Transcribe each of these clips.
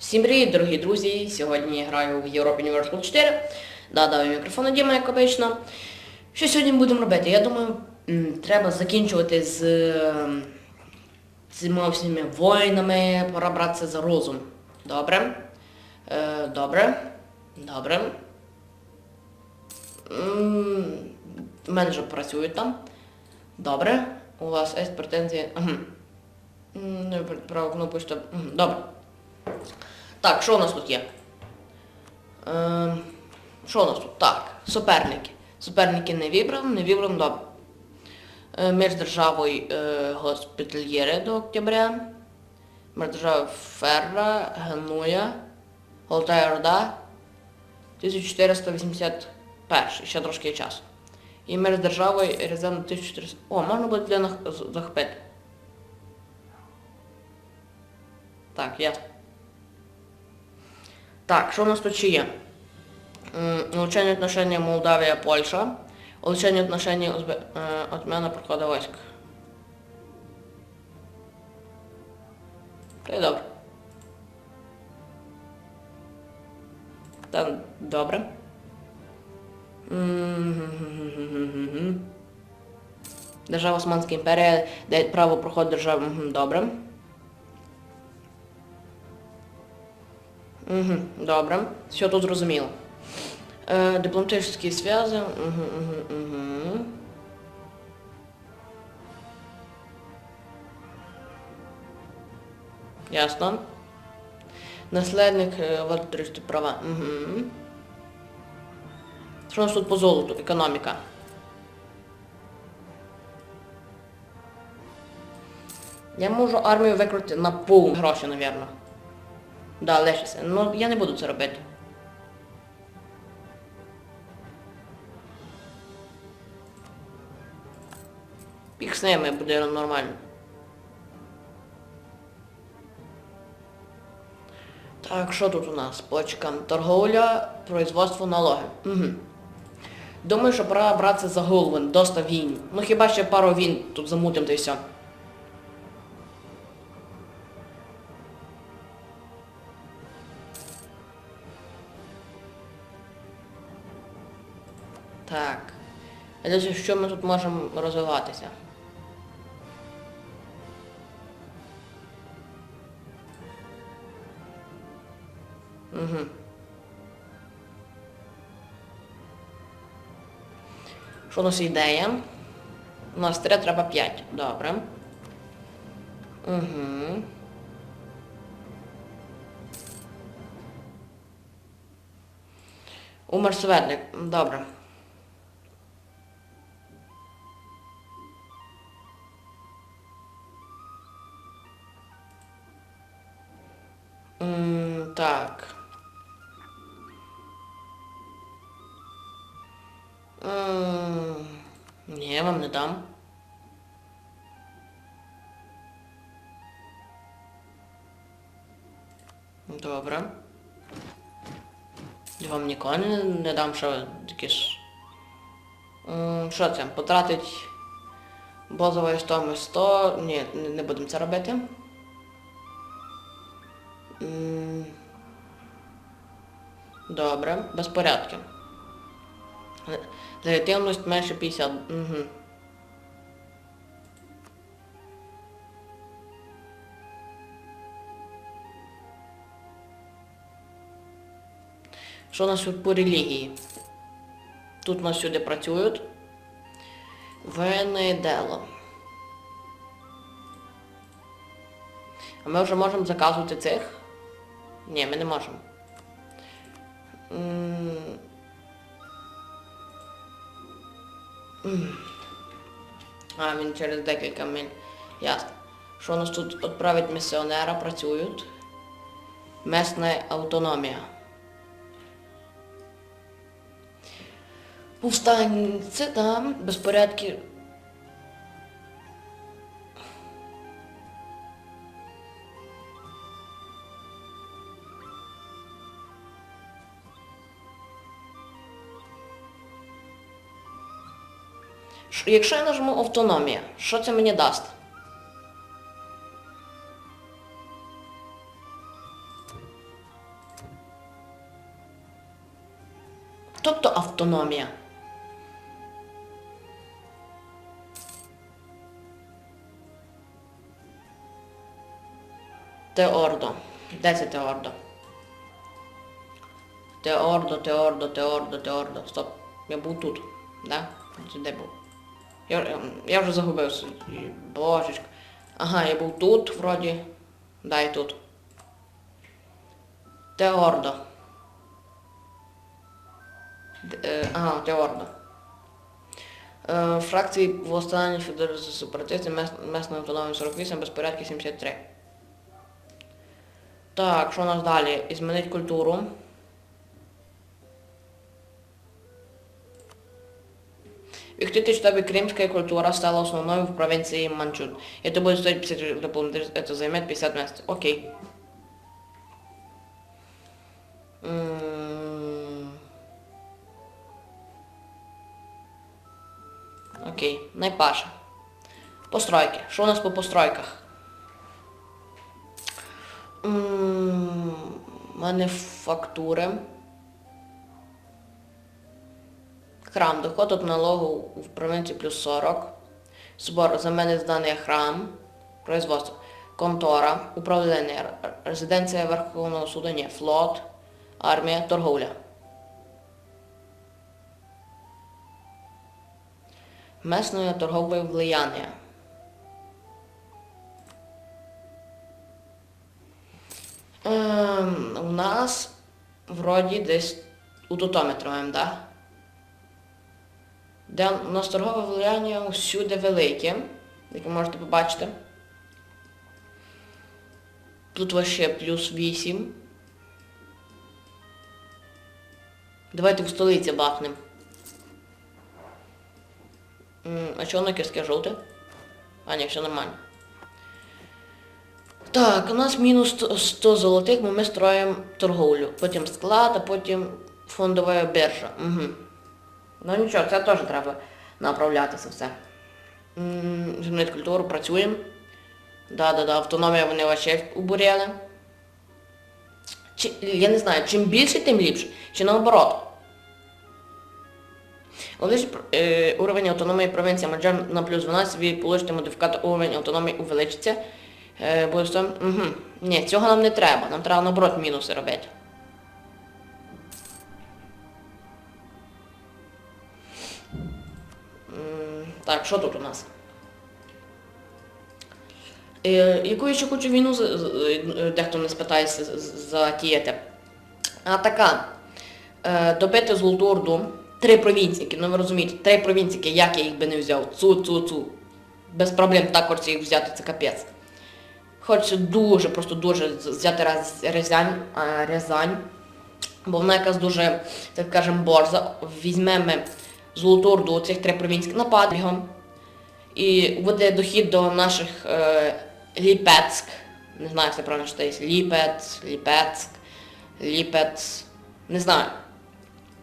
Всім привіт, дорогі друзі! Сьогодні я граю в Europe Universal 4. Да, дав мікрофон Діма, як обично. Що сьогодні будемо робити? Я думаю, треба закінчувати з ем, цими всіми воїнами, пора братися за розум. Добре? Е, добре. Добре. М, В мене вже працюють там. Добре. У вас є претензії. Право кнопочку. Мгм, Добре. Так, що у нас тут є? Ем, що у нас тут? Так, суперники. Суперники не вибрав, не вибрав, добре. Е, Між державою е, госпітальєри до октября. Між державою Ферра, Генуя, Голтая Орда, 1481, ще трошки є часу. І між державою Рязан 1400. О, можна буде для захопити. Так, ясно. Так, що у нас тут ще є? Улучшение отношений Молдавия, Польша. Улучшение отношений Узбе... э, отмена прохода войск. Та й добре. Та добре. Держава Османська імперія дає право проходу держави. Добре. Угу, добре. Все тут зрозуміло. Е, дипломатичні зв'язи. Угу, угу, угу. Ясно. Наследник е, владимирські права. Угу. Що у нас тут по золоту? Економіка. Я можу армію викрити на пул гроші, напевно. Да, лишиться. Ну, я не буду це робити. Пік з ними буде нормально. Так, що тут у нас? Почка. Торговля, производство, налоги. Угу. Думаю, що пора братися за голову, доста війн. Ну хіба ще пару війн тут замутим та й все. Далі що ми тут можемо розвиватися? Угу. Що у нас ідея? У нас 3, треба 5. Добре. Угу. Умер Свердник. Добре. М, так. М, Ні, я вам не дам. Добре. Я вам ніколи не, не дам, що таке ж. М, Що це? Потратить базової стоїмость 100. Ні, не, не будемо це робити. Добре, безпорядки. Ле- Легітимність менше 50. Угу. Що у нас тут по релігії? Тут у нас сюди працюють. Венедело. А ми вже можемо заказувати цих? Ні, ми не можемо. А, він через декілька миль. Ясно. Що у нас тут відправить місіонера, працюють? Месна автономія. Повстанці там, безпорядки. Якщо я нажму автономія, що це мені дасть? Тобто автономія. Теордо. Де це Теордо? Теордо, Теордо, Теордо, Теордо. Стоп. Я був тут. Да? Де був? Я, я, я вже загубився. Божечко. Ага, я був тут, вроді. Да, і тут. Теордо. Е, ага, Теордо. Е, фракції Восстання Федерації сепаратистів, Мес- Месної автономії 48, безпорядки 73. Так, що у нас далі? Ізменить культуру. В 2004 кримская культура стала основной в провинции Манчжун. Это будет стоить 50 дополнительных, это займет 50 мест. Окей. М. Окей, найпаша. Постройки. Що у нас по постройках? М, Мануфактури. Храм. Доход від налогу в провинції плюс 40. Збор за мене зданий храм. Производство. Контора. Управління. Резиденція Верховного суду. Ні. Флот. Армія. Торговля. Местное торговое влияние. Ем, у нас вроді десь у тутометро маємо, да? Де у нас торгове влияння усюди велике, як ви можете побачити. Тут вообще плюс 8. Давайте в столиці бахнем. М, А чого на кирське жовте? А, ні, все нормально. Так, у нас мінус 100 100 золотих, бо ми строїмо торговлю. Потім склад, а потім фондова біржа. Угу. Ну нічого, це теж треба направлятися все. Змінити культуру, працюємо. Да-да-да, автономія вони вообще убуряли. Я не знаю, чим більше, тим ліпше. Чи наоборот. Увеличить е, уровень автономії провінції Маджар на плюс 12, ви получите модифікатор уровень автономії увеличиться. Е. Ні, цього нам не треба. Нам треба наоборот мінуси робити. Так, що тут у нас? Е, яку я ще хочу війну е, дехто не спитається затіяти. А така. Е, добити з Лулдорду три провінційки, ну ви розумієте, три провінційки, як я їх би не взяв. Цу, цу, цу. Без проблем так хочеться їх взяти, це капець. Хочеться дуже, просто дуже взяти Рязань, Рязань, бо вона якась дуже, так скажемо, борза. Візьмемо з Лулдорду цих три провінції напад його. І буде дохід до наших е, Ліпецьк. Не знаю, як це правильно читається. Ліпець, Ліпецьк, Ліпець. Не знаю.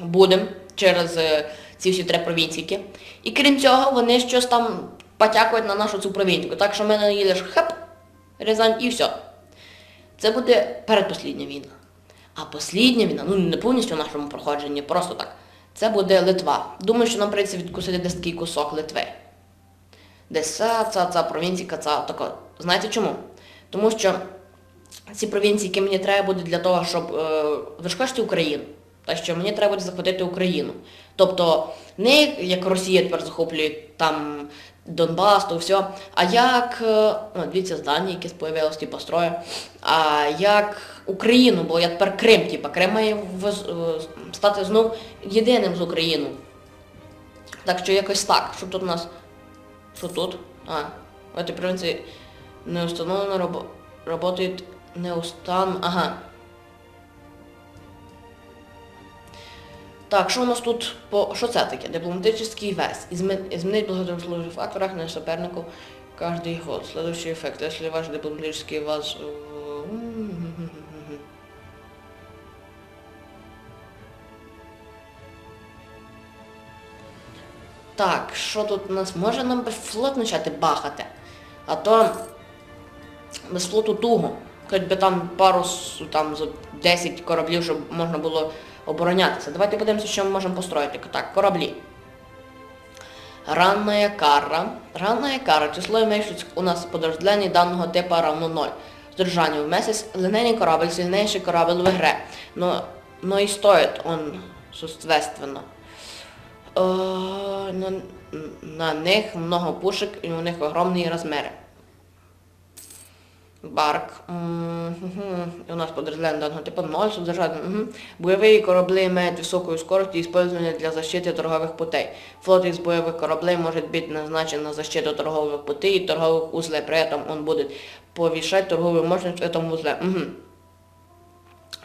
Будемо через е, ці всі три провінційки. І крім цього, вони щось там потякують на нашу цю провінцію. Так що в мене їдеш хеп, Рязань і все. Це буде передпослідня війна. А послідня війна, ну не повністю в нашому проходженні, просто так. Це буде Литва. Думаю, що нам прийдеться відкусити десь такий кусок Литви. Десь ця, ця, ця провінція, ця така. Знаєте чому? Тому що ці провінції, які мені треба буде для того, щоб. Е, ви Україну. Так що мені треба захопити Україну. Тобто не як Росія тепер захоплює там Донбас, то все, а як, е, ну, дивіться, здання, які з'явилось, типу, строю, а як Україну, бо я тепер Крим, типу, Крим має е, стати знов єдиним з Україною. Так що якось так. Що тут у нас? Що тут? А, в этой провинции не установлено рабо- работает неустан... Ага. Так, що у нас тут по... Що це таке? Дипломатический вес. Измен... Изменить благословенных факторах на сопернику каждый год. Следующий эффект. Если ваш дипломатический вес... э, Так, що тут у нас? Може нам би флот почати бахати? А то без флоту туго. Хоч би там пару с- там за 10 кораблів, щоб можна було оборонятися. Давайте подивимося, що ми можемо построїти. Так, кораблі. Ранная кара. Ранная кара. Число имеющих у нас подразделений данного типа равно 0. Сдержанию. Вместе с линейный корабль, сильнейший корабль в игре. Но, но и стоит он соответственно. Е, на, на них много пушек и у них огромные размеры. Барк. М, мгм. И у нас подразделение данного типа 0 содержать. Мгм. Боевые корабли имеют высокую скорость и использование для защиты торговых путей. Флот из боевых кораблей может быть назначен на защиту торговых путей и торговых узлов. При этом он будет повышать торговую мощность в этом узле. Мгм.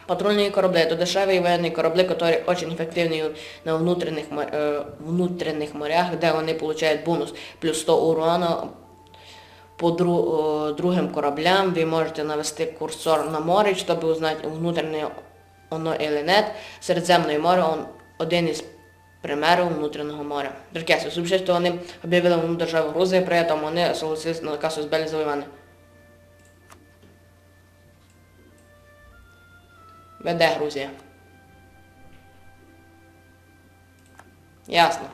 Патрульные корабли – это дешевые военные корабли, которые очень эффективны на внутренних, мо- э, внутренних морях, где они получают бонус плюс 100 урона по э, другим кораблям. Ви можете навести курсор на море, щоб узнати, внутрішнє воно или нет. Середземне море он один із примерів внутрішнього моря. Деркесі, сообщить, що вони об'явили війну державу Грузії, при этом вони согласились на наказ Узбелі завоювання. Веде Грузія. Ясно.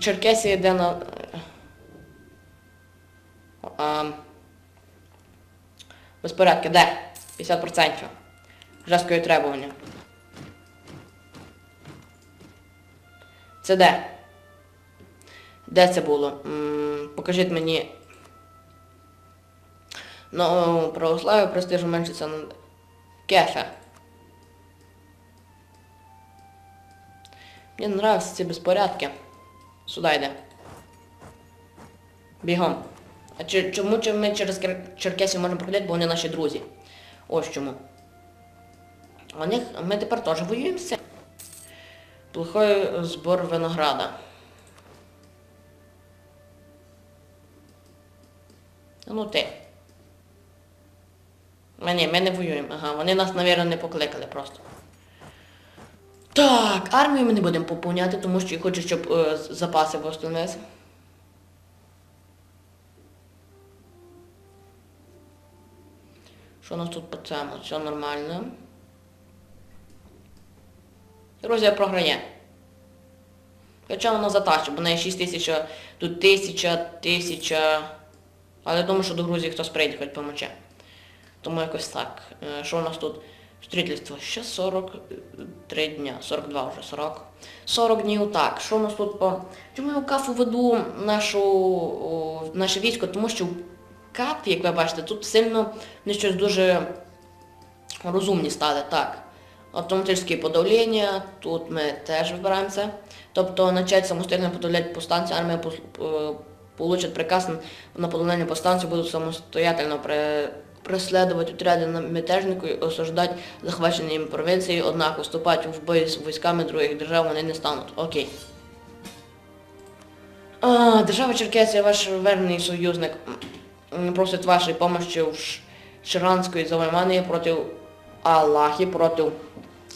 Черкесія йде на. Безпорядки, де? 50%. Жорсткої требування. Це де? Де це було? Покажіть мені. Ну, православ'я престиж уменшиться на кефе. Мені не нравятся ці безпорядки. Сюди йде. Бігом. А чому ми через Черкесію можемо проходити, бо вони наші друзі? Ось чому. А них ми тепер теж воюємо з цим. Плохой збор винограда. Ну ти. А ні, ми не воюємо. Ага, вони нас, мабуть, не покликали просто. Так, армію ми не будемо поповняти, тому що я хочу, щоб е, запаси восстановилися. Що у нас тут по цьому? Все нормально. Грузія програє. Хоча вона затащить, бо неї 6 тисяч, тут тисяча, тисяча. Але я думаю, що до Грузії хтось прийде, хоч помоче. Тому якось так. Е, Що у нас тут? Строительство. Ще 43 дня. 42 вже, 40. 40 днів так. Що у нас тут по... Чому я в кафу веду нашу, о, наше військо? Тому що в як ви бачите, тут сильно вони щось дуже розумні стали, так. Автоматичне подавлення, тут ми теж вибираємося. Тобто почать самостійно подавляти по станції, армія е, приказ на подавление по станции, будут самостоятельно пре- преследовать отряды на мятежнику и осаждать захвачені їм провінції, однак вступати в бой з військами других держав вони не стануть. Окей. А, держава Черкесія, ваш верний союзник, м, просить вашої помощи в Ш- Ширанської завоювання проти Аллахи, проти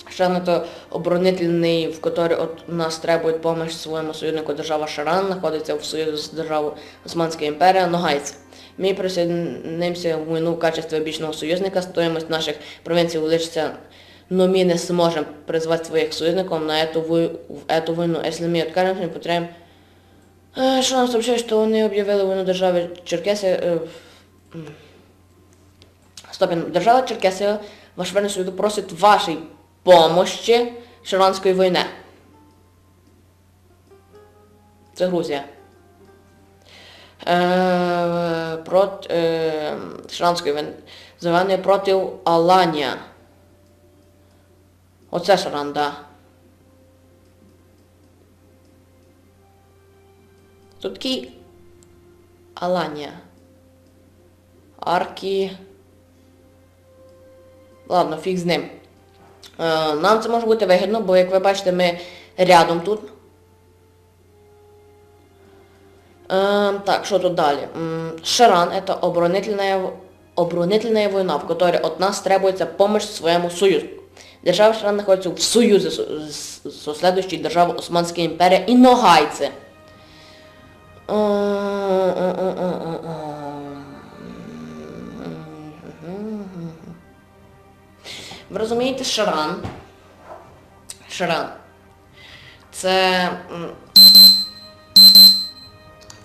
Шанато оборонительний, в которой от нас требует помощь своему союзнику держава Шаран, находится в союзе с державой Османская империя, Ногайцы. Мы присоединимся в войну в качестве обычного союзника, стоимость наших провинций увеличится, но мы не сможем призвать своих союзников на эту, вой- в эту войну. Если мы откажемся, мы потеряем... Э, Что нам сообщает, что они объявили войну державе Черкесия... э, м. Стопін. Держава Черкесія, ваш верний союз просить вашей помощи Ширанської війни. Це Грузія. Е, проти е, Ширанської війни. Завани проти Аланія. Оце Шаран, да. Тут Аланія. Аркі. Ладно, фіг з ним. Е, Нам це може бути вигідно, бо як ви бачите, ми рядом тут. Е, Так, що тут далі? Шаран – это оборонительная, оборонительная война, в которой от нас требуется помощь своему союзу. Держава Шаран находится в союзе со, с- со следующей державой Османская империя и Ногайцы. Е, е, е, е, е, е. Ви розумієте, Шаран Шаран. Це... м,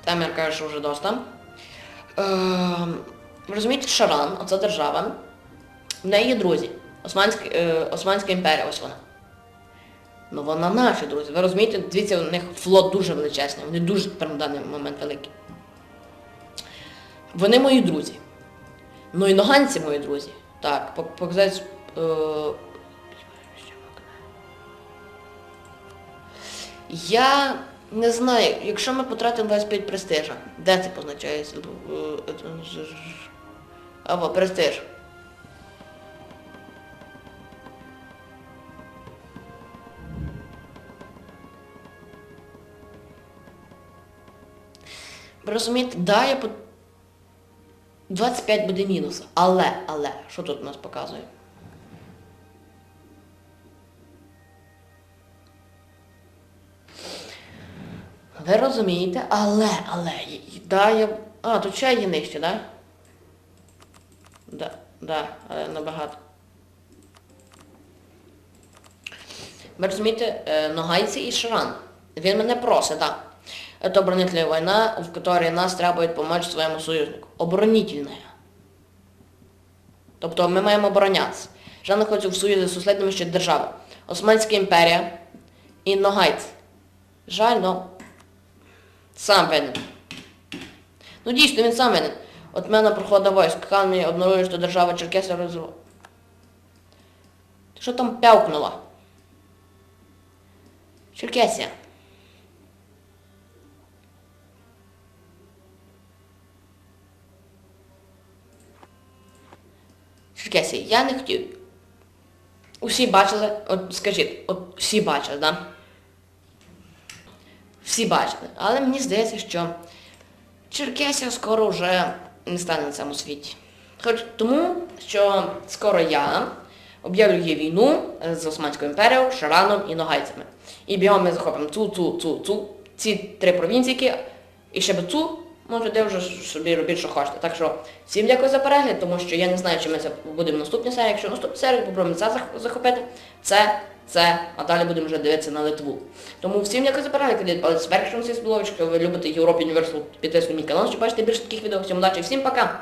Темір каже, що вже доста. Ем, ви розумієте, Шаран, оця держава, в неї є друзі. Е, Османська імперія, ось вона. Ну вона наші друзі. Ви розумієте, дивіться, у них флот дуже величезний, вони дуже тепер на даний момент великі. Вони мої друзі. Ну і ноганці мої друзі. Так, показати. Е... Я не знаю, якщо ми потратимо 25 престижа, де це позначається? Е, е, Або престиж. Розумієте, да, я по 25 буде мінус. Але, але, що тут у нас показує? Ви розумієте, але, але, да, я... А, тут ще є нижче, да? Да, да, але набагато. Ви розумієте, е, Ногайці і Шран. Він мене просить, так. Это оборонительная война, в которой нас требует помочь своєму союзнику. Оборонительная. Тобто ми маємо оборонятися. Жан знаходиться в союзі з сусідніми ще держави. Османська імперія і Ногайці. Жаль, но сам винен. Ну дійсно, він сам винен. От мене проходить войск, хан мені обнаружує, що держава Черкесія розру. Що там пявкнула? Черкесія. Черкесія, я не хотів. Усі бачили, от скажіть, от всі бачили, да? Всі бачили. Але мені здається, що Черкесія скоро вже не стане на цьому світі. Хоч тому, що скоро я об'явлюю війну з Османською імперією, Шараном і Ногайцями. І бігом ми захопимо цу, цу, цу, цу, ці три провінційки, і ще цу, може де вже собі робіть, що хочете. Так що всім дякую за перегляд, тому що я не знаю, чи ми це будемо в наступній серії. Якщо наступну серію попробуємо це захопити, це, це, а далі будемо вже дивитися на Литву. Тому всім дякую за перегляд, кидайте палець вверх, якщо вам це сподобалось, якщо ви любите Європі Універсал, підписуйтесь мій канал, щоб бачити більше таких відео. Всім удачі, всім пока!